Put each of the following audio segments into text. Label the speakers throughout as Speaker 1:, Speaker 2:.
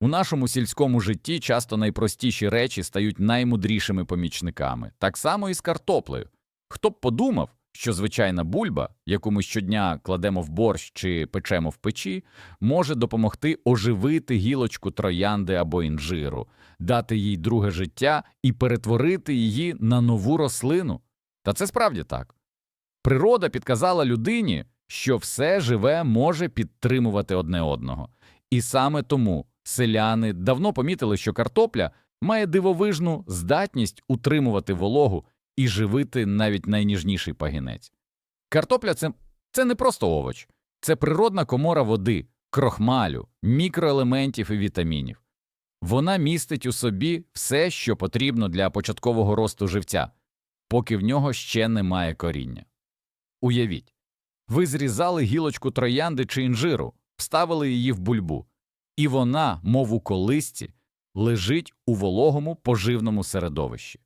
Speaker 1: У нашому сільському житті часто найпростіші речі стають наймудрішими помічниками, так само і з картоплею. Хто б подумав, що звичайна бульба, яку ми щодня кладемо в борщ чи печемо в печі, може допомогти оживити гілочку троянди або інжиру, дати їй друге життя і перетворити її на нову рослину. Та це справді так. Природа підказала людині, що все живе може підтримувати одне одного. І саме тому селяни давно помітили, що картопля має дивовижну здатність утримувати вологу і живити навіть найніжніший пагінець. Картопля це, це не просто овоч, це природна комора води, крохмалю, мікроелементів і вітамінів. Вона містить у собі все, що потрібно для початкового росту живця, поки в нього ще немає коріння. Уявіть, ви зрізали гілочку троянди чи інжиру, вставили її в бульбу, і вона, мов у колисці, лежить у вологому поживному середовищі.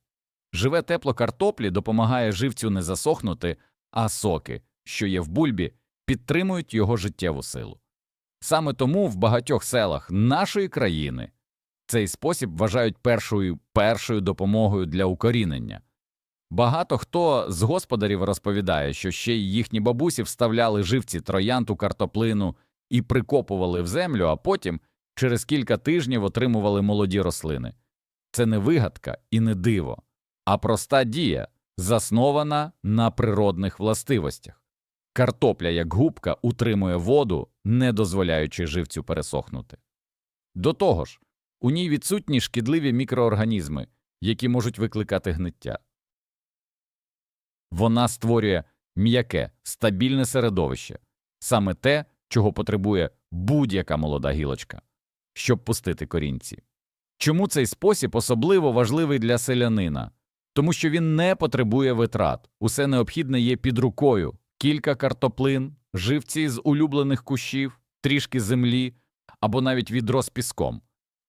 Speaker 1: Живе тепло картоплі допомагає живцю не засохнути, а соки, що є в бульбі, підтримують його життєву силу. Саме тому в багатьох селах нашої країни цей спосіб вважають першою першою допомогою для укорінення. Багато хто з господарів розповідає, що ще й їхні бабусі вставляли живці троянд у картоплину і прикопували в землю, а потім через кілька тижнів отримували молоді рослини. Це не вигадка і не диво, а проста дія, заснована на природних властивостях. Картопля, як губка, утримує воду, не дозволяючи живцю пересохнути. До того ж, у ній відсутні шкідливі мікроорганізми, які можуть викликати гниття. Вона створює м'яке, стабільне середовище, саме те, чого потребує будь-яка молода гілочка, щоб пустити корінці. Чому цей спосіб особливо важливий для селянина? Тому що він не потребує витрат, усе необхідне є під рукою кілька картоплин, живці з улюблених кущів, трішки землі або навіть відро з піском.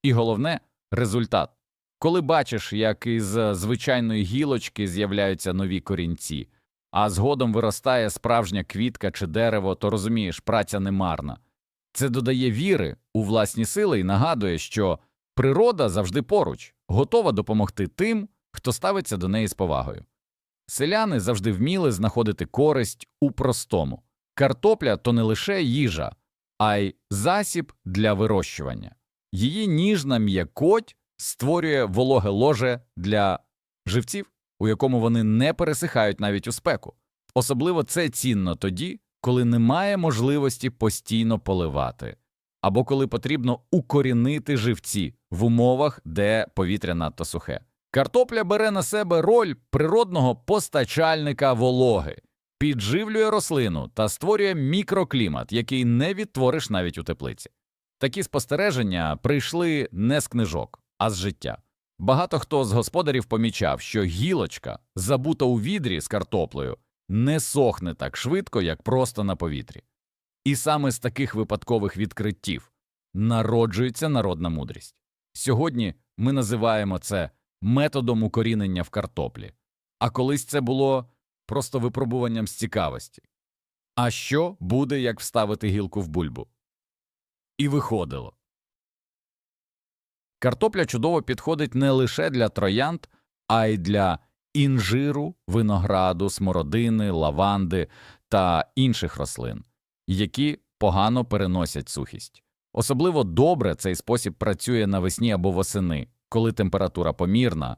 Speaker 1: І головне результат. Коли бачиш, як із звичайної гілочки з'являються нові корінці, а згодом виростає справжня квітка чи дерево, то розумієш, праця не марна. Це додає віри у власні сили і нагадує, що природа завжди поруч, готова допомогти тим, хто ставиться до неї з повагою. Селяни завжди вміли знаходити користь у простому. Картопля то не лише їжа, а й засіб для вирощування. Її ніжна м'якоть створює вологе ложе для живців, у якому вони не пересихають навіть у спеку. Особливо це цінно тоді, коли немає можливості постійно поливати, або коли потрібно укорінити живці в умовах, де повітря надто сухе. Картопля бере на себе роль природного постачальника вологи, підживлює рослину та створює мікроклімат, який не відтвориш навіть у теплиці. Такі спостереження прийшли не з книжок, а з життя. Багато хто з господарів помічав, що гілочка, забута у відрі з картоплею, не сохне так швидко, як просто на повітрі. І саме з таких випадкових відкриттів народжується народна мудрість. Сьогодні ми називаємо це методом укорінення в картоплі, а колись це було просто випробуванням з цікавості. А що буде, як вставити гілку в бульбу? І виходило. Картопля чудово підходить не лише для троянд, а й для інжиру, винограду, смородини, лаванди та інших рослин, які погано переносять сухість. Особливо добре цей спосіб працює навесні або восени, коли температура помірна,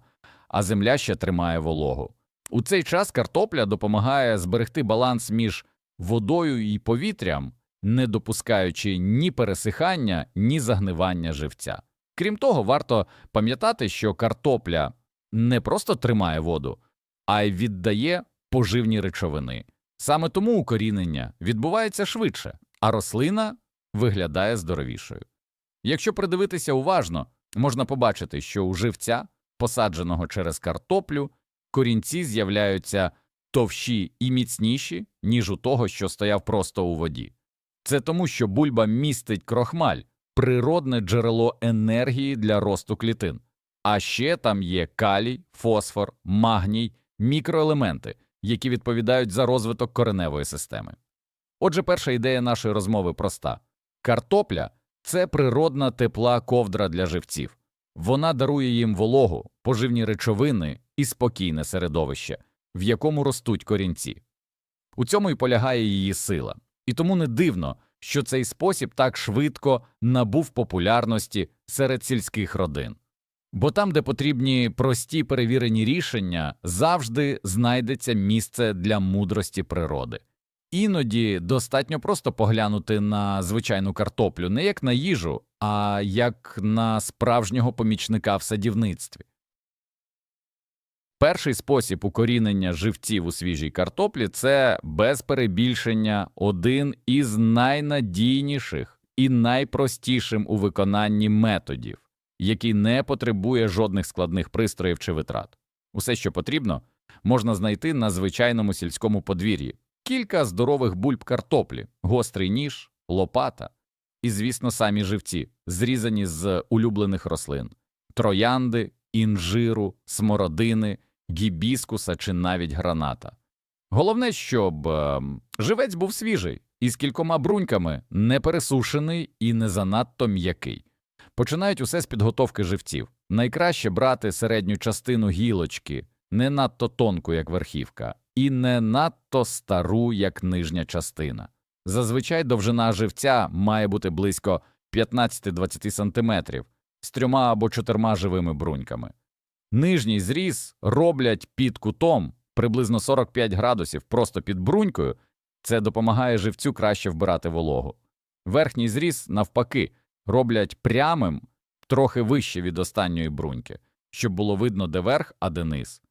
Speaker 1: а земля ще тримає вологу. У цей час картопля допомагає зберегти баланс між водою і повітрям, не допускаючи ні пересихання, ні загнивання живця. Крім того, варто пам'ятати, що картопля не просто тримає воду, а й віддає поживні речовини. Саме тому укорінення відбувається швидше, а рослина виглядає здоровішою. Якщо придивитися уважно, можна побачити, що у живця, посадженого через картоплю, корінці з'являються товщі і міцніші, ніж у того, що стояв просто у воді. Це тому, що бульба містить крохмаль, природне джерело енергії для росту клітин. А ще там є калій, фосфор, магній, мікроелементи, які відповідають за розвиток кореневої системи. Отже, перша ідея нашої розмови проста картопля це природна тепла ковдра для живців. Вона дарує їм вологу, поживні речовини і спокійне середовище, в якому ростуть корінці. У цьому і полягає її сила. І тому не дивно, що цей спосіб так швидко набув популярності серед сільських родин. Бо там, де потрібні прості перевірені рішення, завжди знайдеться місце для мудрості природи. Іноді достатньо просто поглянути на звичайну картоплю не як на їжу, а як на справжнього помічника в садівництві. Перший спосіб укорінення живців у свіжій картоплі це без перебільшення один із найнадійніших і найпростішим у виконанні методів, який не потребує жодних складних пристроїв чи витрат. Усе, що потрібно, можна знайти на звичайному сільському подвір'ї. Кілька здорових бульб картоплі, гострий ніж, лопата. І, звісно, самі живці, зрізані з улюблених рослин. Троянди, інжиру, смородини, гібіскуса чи навіть граната. Головне, щоб е, живець був свіжий і з кількома бруньками, не пересушений і не занадто м'який. Починають усе з підготовки живців. Найкраще брати середню частину гілочки, не надто тонку, як верхівка, і не надто стару, як нижня частина. Зазвичай довжина живця має бути близько 15-20 см з трьома або чотирма живими бруньками. Нижній зріз роблять під кутом приблизно 45 градусів просто під брунькою, це допомагає живцю краще вбирати вологу. Верхній зріз, навпаки, роблять прямим трохи вище від останньої бруньки, щоб було видно, де верх, а де низ.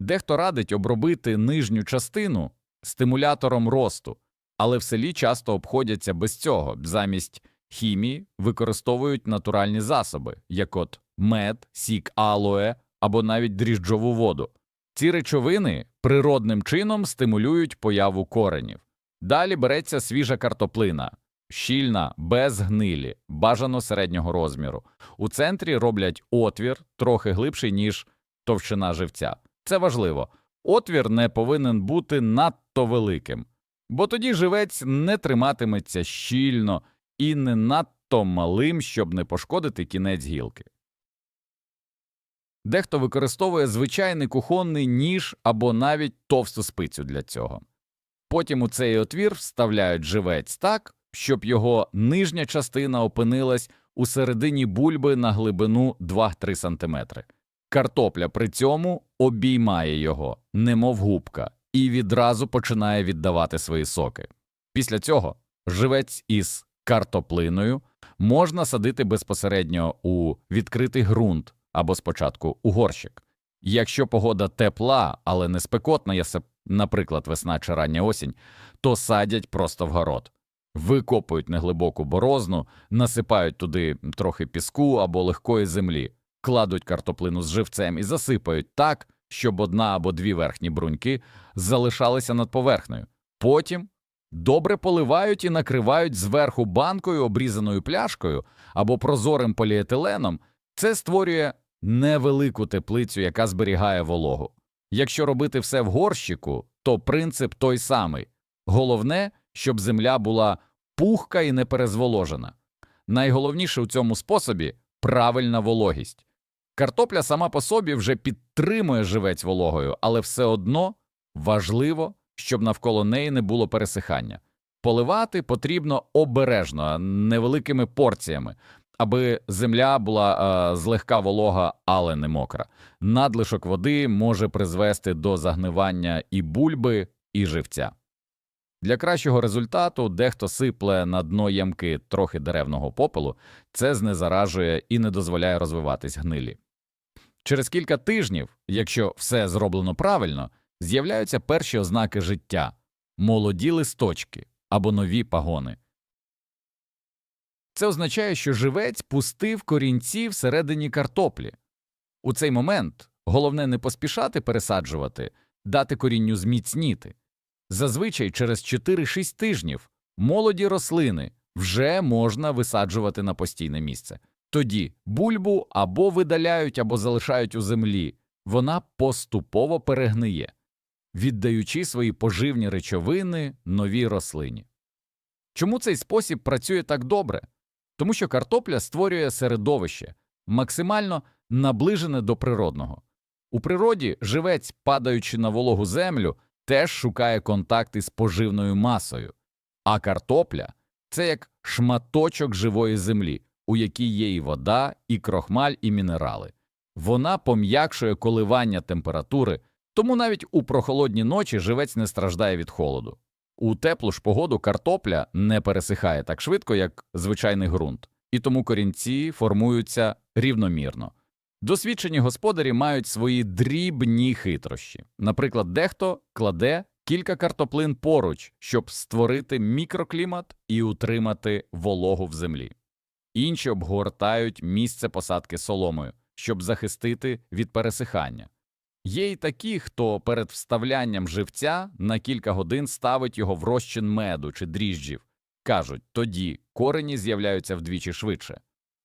Speaker 1: Дехто радить обробити нижню частину стимулятором росту, але в селі часто обходяться без цього. Замість хімії використовують натуральні засоби, як от мед, сік алоe або навіть дріжджову воду. Ці речовини природним чином стимулюють появу коренів. Далі береться свіжа картоплина, щільна, без гнилі, бажано середнього розміру. У центрі роблять отвір трохи глибший, ніж товщина живця. Це важливо. Отвір не повинен бути надто великим, бо тоді живець не триматиметься щільно і не надто малим, щоб не пошкодити кінець гілки. Дехто використовує звичайний кухонний ніж або навіть товсту спицю для цього. Потім у цей отвір вставляють живець так, щоб його нижня частина опинилась у середині бульби на глибину 2-3 см. Картопля при цьому обіймає його, немов губка, і відразу починає віддавати свої соки. Після цього живець із картоплиною можна садити безпосередньо у відкритий ґрунт або спочатку у горщик. Якщо погода тепла, але не спекотна, наприклад, весна чи рання осінь, то садять просто в город. Викопують неглибоку борозну, насипають туди трохи піску або легкої землі, кладуть картоплину з живцем і засипають так, щоб одна або дві верхні бруньки залишалися над поверхнею. Потім добре поливають і накривають зверху банкою, обрізаною пляшкою або прозорим поліетиленом. Це створює невелику теплицю, яка зберігає вологу. Якщо робити все в горщику, то принцип той самий. Головне, щоб земля була пухка і не перезволожена. Найголовніше у цьому способі правильна вологість. Картопля сама по собі вже підтримує живець вологою, але все одно важливо, щоб навколо неї не було пересихання. Поливати потрібно обережно, невеликими порціями, аби земля була е, злегка волога, але не мокра. Надлишок води може призвести до загнивання і бульби, і живця. Для кращого результату дехто сипле на дно ямки трохи деревного попелу, це знезаражує і не дозволяє розвиватись гнилі. Через кілька тижнів, якщо все зроблено правильно, з'являються перші ознаки життя молоді листочки або нові пагони. Це означає, що живець пустив корінці всередині картоплі. У цей момент головне не поспішати пересаджувати, дати корінню зміцніти. Зазвичай через 4-6 тижнів молоді рослини вже можна висаджувати на постійне місце. Тоді бульбу або видаляють, або залишають у землі, вона поступово перегниє, віддаючи свої поживні речовини новій рослині. Чому цей спосіб працює так добре? Тому що картопля створює середовище, максимально наближене до природного. У природі живець, падаючи на вологу землю, теж шукає контакт із поживною масою, а картопля це як шматочок живої землі, у якій є і вода, і крохмаль, і мінерали. Вона пом'якшує коливання температури, тому навіть у прохолодні ночі живець не страждає від холоду. У теплу ж погоду картопля не пересихає так швидко, як звичайний ґрунт, і тому корінці формуються рівномірно. Досвідчені господарі мають свої дрібні хитрощі. Наприклад, дехто кладе кілька картоплин поруч, щоб створити мікроклімат і утримати вологу в землі. Інші обгортають місце посадки соломою, щоб захистити від пересихання. Є й такі, хто перед вставлянням живця на кілька годин ставить його в розчин меду чи дріжджів. Кажуть, тоді корені з'являються вдвічі швидше.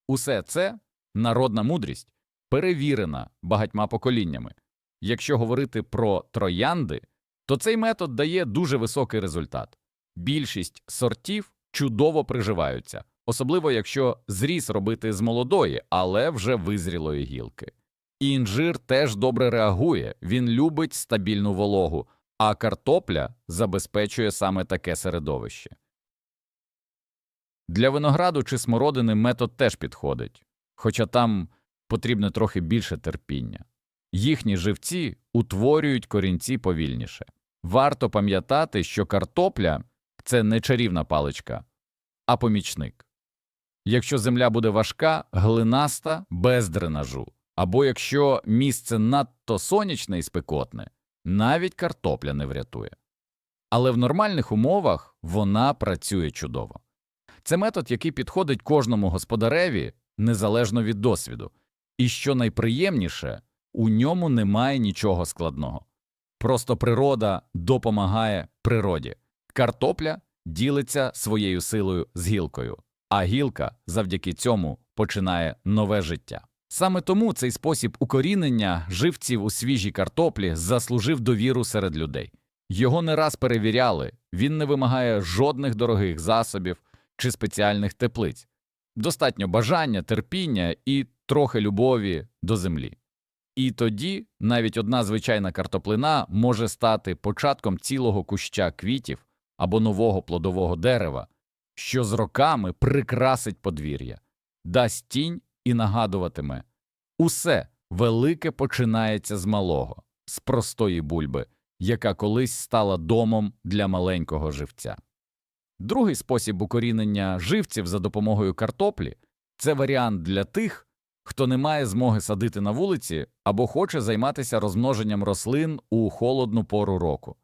Speaker 1: Усе це народна мудрість, перевірена багатьма поколіннями. Якщо говорити про троянди, то цей метод дає дуже високий результат. Більшість сортів чудово приживаються, особливо якщо зріз робити з молодої, але вже визрілої гілки. Інжир теж добре реагує, він любить стабільну вологу, а картопля забезпечує саме таке середовище. Для винограду чи смородини метод теж підходить, хоча там потрібно трохи більше терпіння. Їхні живці утворюють корінці повільніше. Варто пам'ятати, що картопля це не чарівна паличка, а помічник. Якщо земля буде важка, глинаста без дренажу, або якщо місце надто сонячне і спекотне, навіть картопля не врятує. Але в нормальних умовах вона працює чудово. Це метод, який підходить кожному господареві незалежно від досвіду. І що найприємніше, у ньому немає нічого складного. Просто природа допомагає природі. Картопля ділиться своєю силою з гілкою, а гілка завдяки цьому починає нове життя. Саме тому цей спосіб укорінення живців у свіжій картоплі заслужив довіру серед людей. Його не раз перевіряли, він не вимагає жодних дорогих засобів чи спеціальних теплиць. Достатньо бажання, терпіння і трохи любові до землі. І тоді навіть одна звичайна картоплина може стати початком цілого куща квітів або нового плодового дерева, що з роками прикрасить подвір'я, дасть тінь і нагадуватиме усе велике починається з малого, з простої бульби, яка колись стала домом для маленького живця. Другий спосіб укорінення живців за допомогою картоплі це варіант для тих, хто не має змоги садити на вулиці або хоче займатися розмноженням рослин у холодну пору року.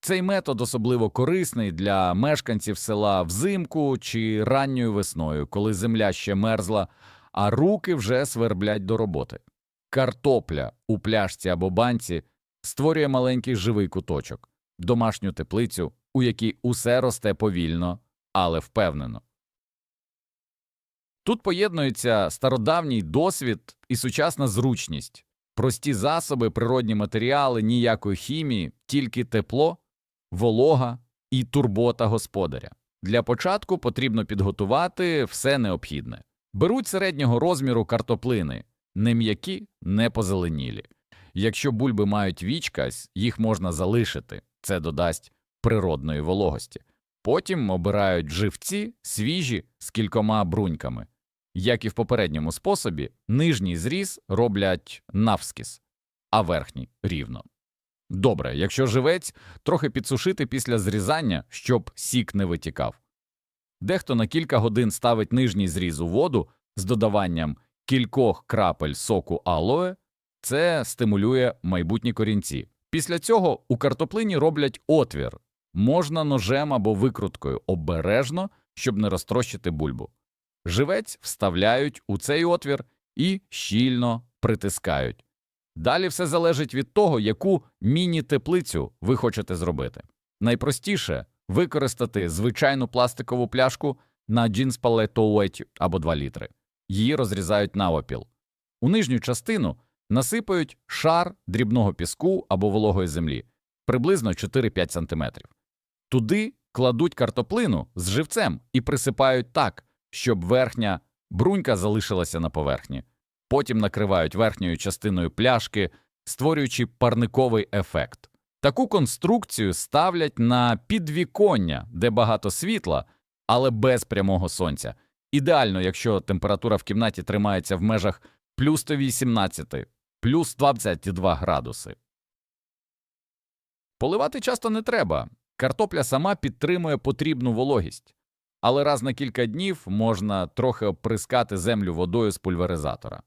Speaker 1: Цей метод особливо корисний для мешканців села взимку чи ранньою весною, коли земля ще мерзла, а руки вже сверблять до роботи. Картопля у пляшці або банці створює маленький живий куточок, домашню теплицю, у якій усе росте повільно, але впевнено. Тут поєднується стародавній досвід і сучасна зручність, прості засоби, природні матеріали, ніякої хімії, тільки тепло, волога і турбота господаря. Для початку потрібно підготувати все необхідне. Беруть середнього розміру картоплини, не м'які, не позеленілі. Якщо бульби мають вічкась, їх можна залишити, це додасть природної вологості. Потім обирають живці свіжі з кількома бруньками. Як і в попередньому способі, нижній зріз роблять навскіз, а верхній рівно. Добре, якщо живець, трохи підсушити після зрізання, щоб сік не витікав. Дехто на кілька годин ставить нижній зріз у воду з додаванням кількох крапель соку алоe, це стимулює майбутні корінці. Після цього у картоплині роблять отвір, можна ножем або викруткою обережно, щоб не розтрощити бульбу. Живець вставляють у цей отвір і щільно притискають. Далі все залежить від того, яку міні-теплицю ви хочете зробити. Найпростіше використати звичайну пластикову пляшку на джінспале туалеті або 2 літри. Її розрізають навопіл. У нижню частину насипають шар дрібного піску або вологої землі приблизно 4-5 см. Туди кладуть картоплину з живцем і присипають так, щоб верхня брунька залишилася на поверхні. Потім накривають верхньою частиною пляшки, створюючи парниковий ефект. Таку конструкцію ставлять на підвіконня, де багато світла, але без прямого сонця. Ідеально, якщо температура в кімнаті тримається в межах плюс 118, плюс 22 градуси. Поливати часто не треба. Картопля сама підтримує потрібну вологість, але раз на кілька днів можна трохи оприскати землю водою з пульверизатора.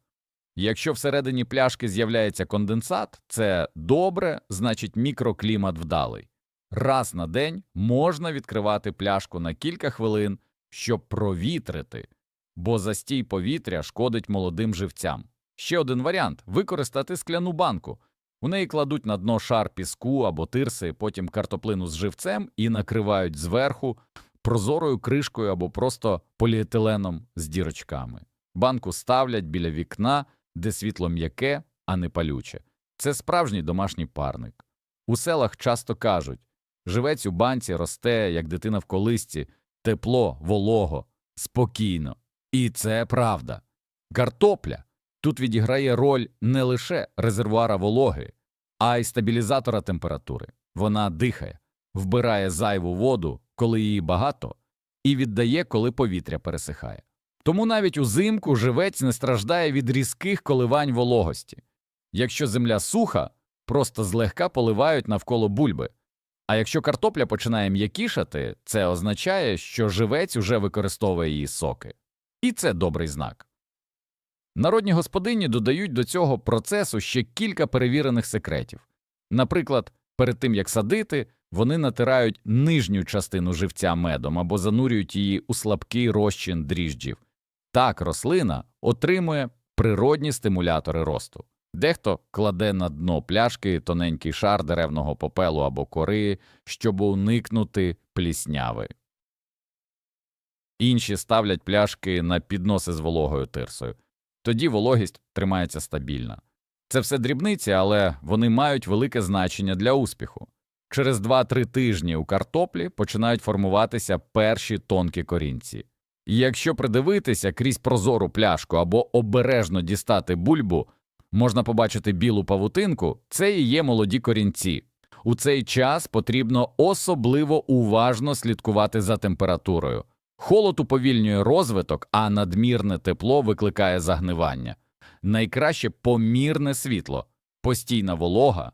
Speaker 1: Якщо всередині пляшки з'являється конденсат, це добре, значить мікроклімат вдалий. Раз на день можна відкривати пляшку на кілька хвилин, щоб провітрити, бо застій повітря шкодить молодим живцям. Ще один варіант використати скляну банку. У неї кладуть на дно шар піску або тирси, потім картоплину з живцем і накривають зверху прозорою кришкою або просто поліетиленом з дірочками. Банку ставлять біля вікна, де світло м'яке, а не палюче. Це справжній домашній парник. У селах часто кажуть живець у банці росте, як дитина в колисці, тепло, волого, спокійно. І це правда. Картопля тут відіграє роль не лише резервуара вологи, а й стабілізатора температури. Вона дихає, вбирає зайву воду, коли її багато, і віддає, коли повітря пересихає. Тому навіть узимку живець не страждає від різких коливань вологості. Якщо земля суха, просто злегка поливають навколо бульби. А якщо картопля починає м'якішати, це означає, що живець уже використовує її соки. І це добрий знак. Народні господині додають до цього процесу ще кілька перевірених секретів. Наприклад, перед тим як садити, вони натирають нижню частину живця медом або занурюють її у слабкий розчин дріжджів. Так рослина отримує природні стимулятори росту. Дехто кладе на дно пляшки тоненький шар деревного попелу або кори, щоб уникнути плісняви. Інші ставлять пляшки на підноси з вологою тирсою. Тоді вологість тримається стабільна. Це все дрібниці, але вони мають велике значення для успіху. Через 2-3 тижні у картоплі починають формуватися перші тонкі корінці. Якщо придивитися крізь прозору пляшку або обережно дістати бульбу, можна побачити білу павутинку, це і є молоді корінці. У цей час потрібно особливо уважно слідкувати за температурою. Холод уповільнює розвиток, а надмірне тепло викликає загнивання. Найкраще помірне світло, постійна волога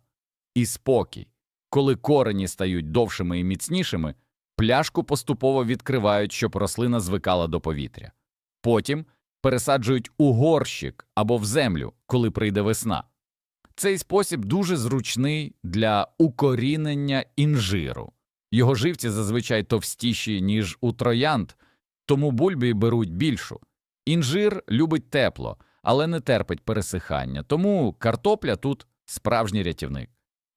Speaker 1: і спокій. Коли корені стають довшими і міцнішими, пляшку поступово відкривають, щоб рослина звикала до повітря. Потім пересаджують у горщик або в землю, коли прийде весна. Цей спосіб дуже зручний для укорінення інжиру. Його живці зазвичай товстіші, ніж у троянд, тому бульбі беруть більшу. Інжир любить тепло, але не терпить пересихання, тому картопля тут справжній рятівник.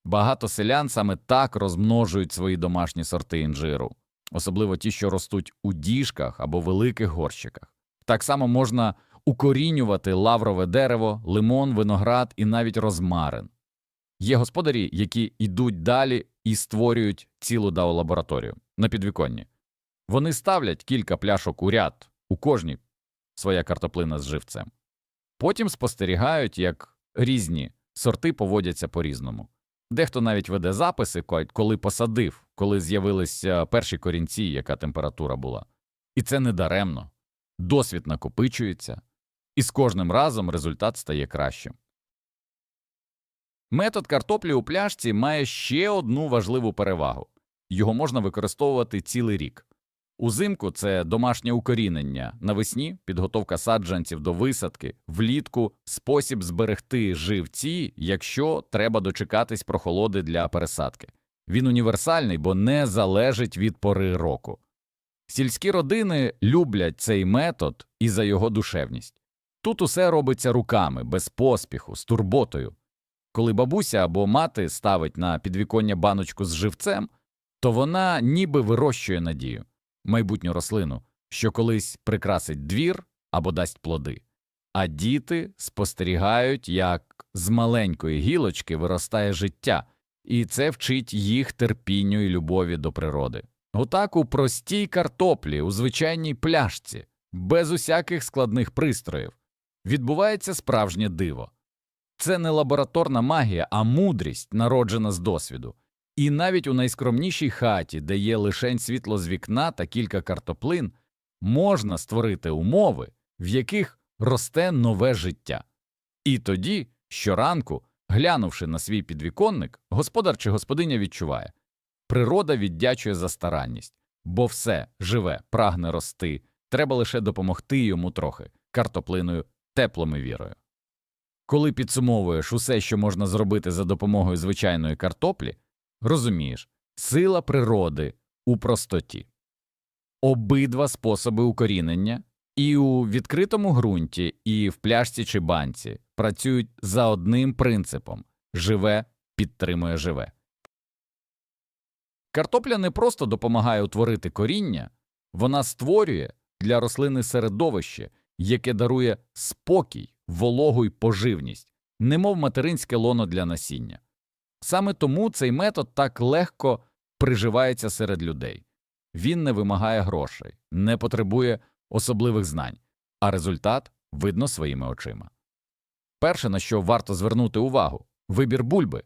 Speaker 1: Багато селян саме так розмножують свої домашні сорти інжиру, особливо ті, що ростуть у діжках або великих горщиках. Так само можна укорінювати лаврове дерево, лимон, виноград і навіть розмарин. Є господарі, які йдуть далі і створюють цілу дао лабораторію на підвіконні. Вони ставлять кілька пляшок у ряд, у кожній своя картоплина з живцем. Потім спостерігають, як різні сорти поводяться по різному. Дехто навіть веде записи, коли посадив, коли з'явилися перші корінці, яка температура була. І це не даремно. Досвід накопичується, і з кожним разом результат стає кращим. Метод картоплі у пляшці має ще одну важливу перевагу його можна використовувати цілий рік. Узимку це домашнє укорінення, навесні підготовка саджанців до висадки, влітку спосіб зберегти живці, якщо треба дочекатись прохолоди для пересадки. Він універсальний, бо не залежить від пори року. Сільські родини люблять цей метод і за його душевність. Тут усе робиться руками, без поспіху, з турботою. Коли бабуся або мати ставить на підвіконня баночку з живцем, то вона ніби вирощує надію майбутню рослину, що колись прикрасить двір або дасть плоди, а діти спостерігають, як з маленької гілочки виростає життя, і це вчить їх терпінню і любові до природи. Отак у простій картоплі, у звичайній пляшці, без усяких складних пристроїв. Відбувається справжнє диво. Це не лабораторна магія, а мудрість, народжена з досвіду. І навіть у найскромнішій хаті, де є лишень світло з вікна та кілька картоплин, можна створити умови, в яких росте нове життя. І тоді, щоранку, глянувши на свій підвіконник, господар чи господиня відчуває природа віддячує за старанність, бо все живе, прагне рости, треба лише допомогти йому трохи картоплиною, теплом і вірою. Коли підсумовуєш усе, що можна зробити за допомогою звичайної картоплі, розумієш сила природи у простоті. Обидва способи укорінення і у відкритому ґрунті, і в пляшці чи банці працюють за одним принципом живе підтримує живе. Картопля не просто допомагає утворити коріння, вона створює для рослини середовище, яке дарує спокій, вологу й поживність, немов материнське лоно для насіння. Саме тому цей метод так легко приживається серед людей. Він не вимагає грошей, не потребує особливих знань, а результат видно своїми очима. Перше, на що варто звернути увагу вибір бульби.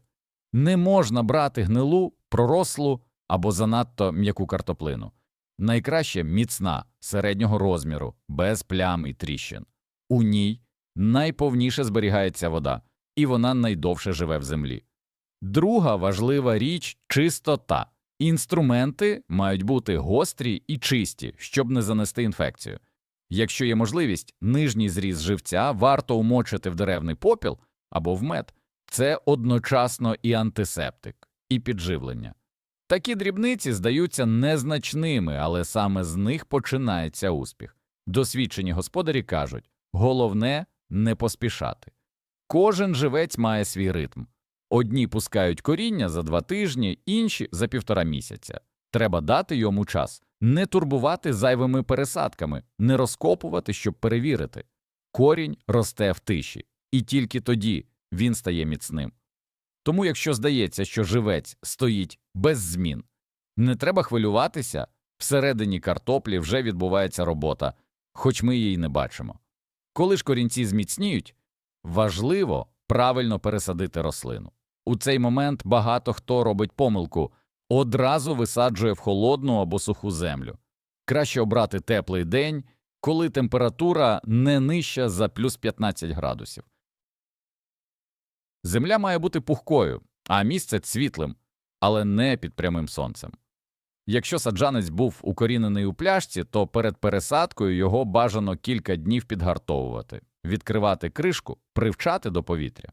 Speaker 1: Не можна брати гнилу, пророслу або занадто м'яку картоплину. Найкраще міцна, середнього розміру, без плям і тріщин. У ній найповніше зберігається вода, і вона найдовше живе в землі. Друга важлива річ чистота. Інструменти мають бути гострі і чисті, щоб не занести інфекцію. Якщо є можливість, нижній зріз живця варто умочити в деревний попіл або в мед. Це одночасно і антисептик, і підживлення. Такі дрібниці здаються незначними, але саме з них починається успіх. Досвідчені господарі кажуть головне не поспішати. Кожен живець має свій ритм. Одні пускають коріння за два тижні, інші за півтора місяця. Треба дати йому час, не турбувати зайвими пересадками, не розкопувати, щоб перевірити. Корінь росте в тиші, і тільки тоді він стає міцним. Тому, якщо здається, що живець стоїть без змін, не треба хвилюватися, всередині картоплі вже відбувається робота, хоч ми її не бачимо. Коли ж корінці зміцніють, важливо правильно пересадити рослину. У цей момент багато хто робить помилку одразу висаджує в холодну або суху землю. Краще обрати теплий день, коли температура не нижча за плюс 15 градусів. Земля має бути пухкою, а місце світлим, але не під прямим сонцем. Якщо саджанець був укорінений у пляшці, то перед пересадкою його бажано кілька днів підгартовувати, відкривати кришку, привчати до повітря.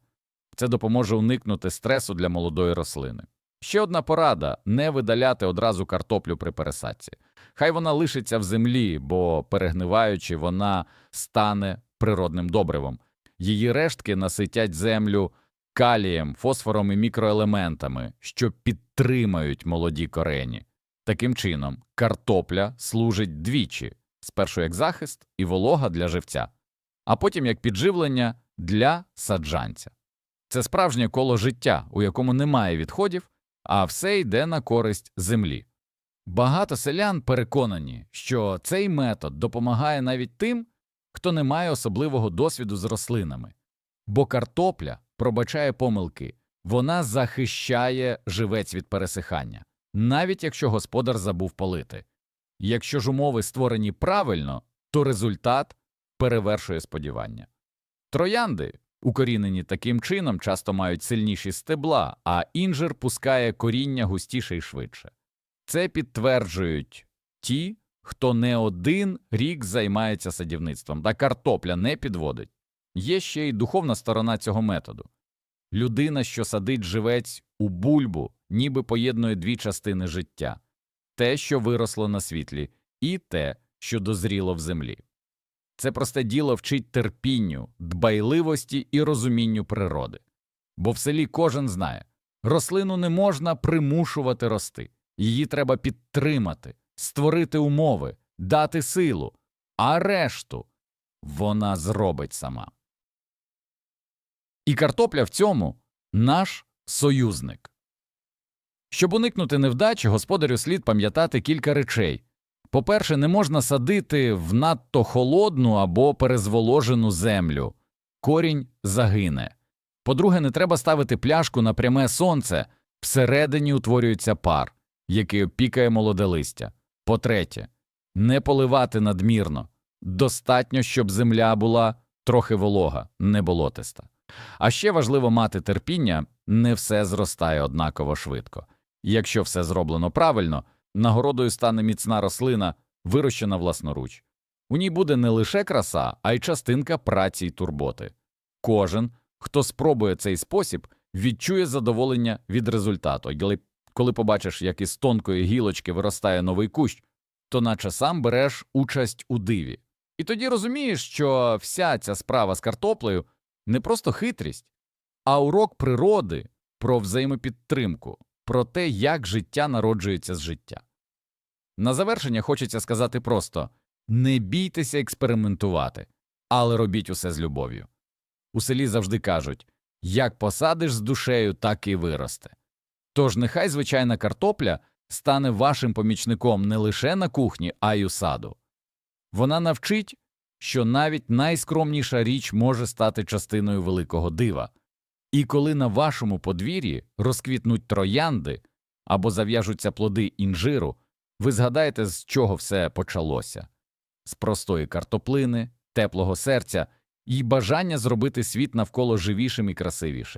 Speaker 1: Це допоможе уникнути стресу для молодої рослини. Ще одна порада не видаляти одразу картоплю при пересадці. Хай вона лишиться в землі, бо, перегниваючи, вона стане природним добривом. Її рештки наситять землю калієм, фосфором і мікроелементами, що підтримають молоді корені. Таким чином, картопля служить двічі спершу як захист і волога для живця, а потім як підживлення для саджанця. Це справжнє коло життя, у якому немає відходів, а все йде на користь землі. Багато селян переконані, що цей метод допомагає навіть тим, хто не має особливого досвіду з рослинами, бо картопля пробачає помилки, вона захищає живець від пересихання, навіть якщо господар забув полити. Якщо ж умови створені правильно, то результат перевершує сподівання. Троянди, укорінені таким чином, часто мають сильніші стебла, а інжир пускає коріння густіше і швидше. Це підтверджують ті, хто не один рік займається садівництвом, та картопля не підводить. Є ще й духовна сторона цього методу. Людина, що садить живець у бульбу, ніби поєднує дві частини життя те, що виросло на світлі, і те, що дозріло в землі. Це просте діло вчить терпінню, дбайливості і розумінню природи. Бо в селі кожен знає рослину не можна примушувати рости, її треба підтримати, створити умови, дати силу, а решту вона зробить сама. І картопля в цьому наш союзник. Щоб уникнути невдачі, господарю слід пам'ятати кілька речей. По-перше, не можна садити в надто холодну або перезволожену землю. Корінь загине. По-друге, не треба ставити пляшку на пряме сонце. Всередині утворюється пар, який опікає молоде листя. По-третє, не поливати надмірно. Достатньо, щоб земля була трохи волога, не болотиста. А ще важливо мати терпіння, не все зростає однаково швидко. Якщо все зроблено правильно, нагородою стане міцна рослина, вирощена власноруч. У ній буде не лише краса, а й частинка праці й турботи. Кожен, хто спробує цей спосіб, відчує задоволення від результату. Коли- побачиш, як із тонкої гілочки виростає новий кущ, то наче сам береш участь у диві. І тоді розумієш, що вся ця справа з картоплею не просто хитрість, а урок природи про взаємопідтримку, про те, як життя народжується з життя. На завершення хочеться сказати просто не бійтеся експериментувати, але робіть усе з любов'ю. У селі завжди кажуть як посадиш з душею, так і виросте. Тож нехай звичайна картопля стане вашим помічником не лише на кухні, а й у саду. Вона навчить, що навіть найскромніша річ може стати частиною великого дива. І коли на вашому подвір'ї розквітнуть троянди або зав'яжуться плоди інжиру, ви згадаєте, з чого все почалося з простої картоплини, теплого серця і бажання зробити світ навколо живішим і красивішим.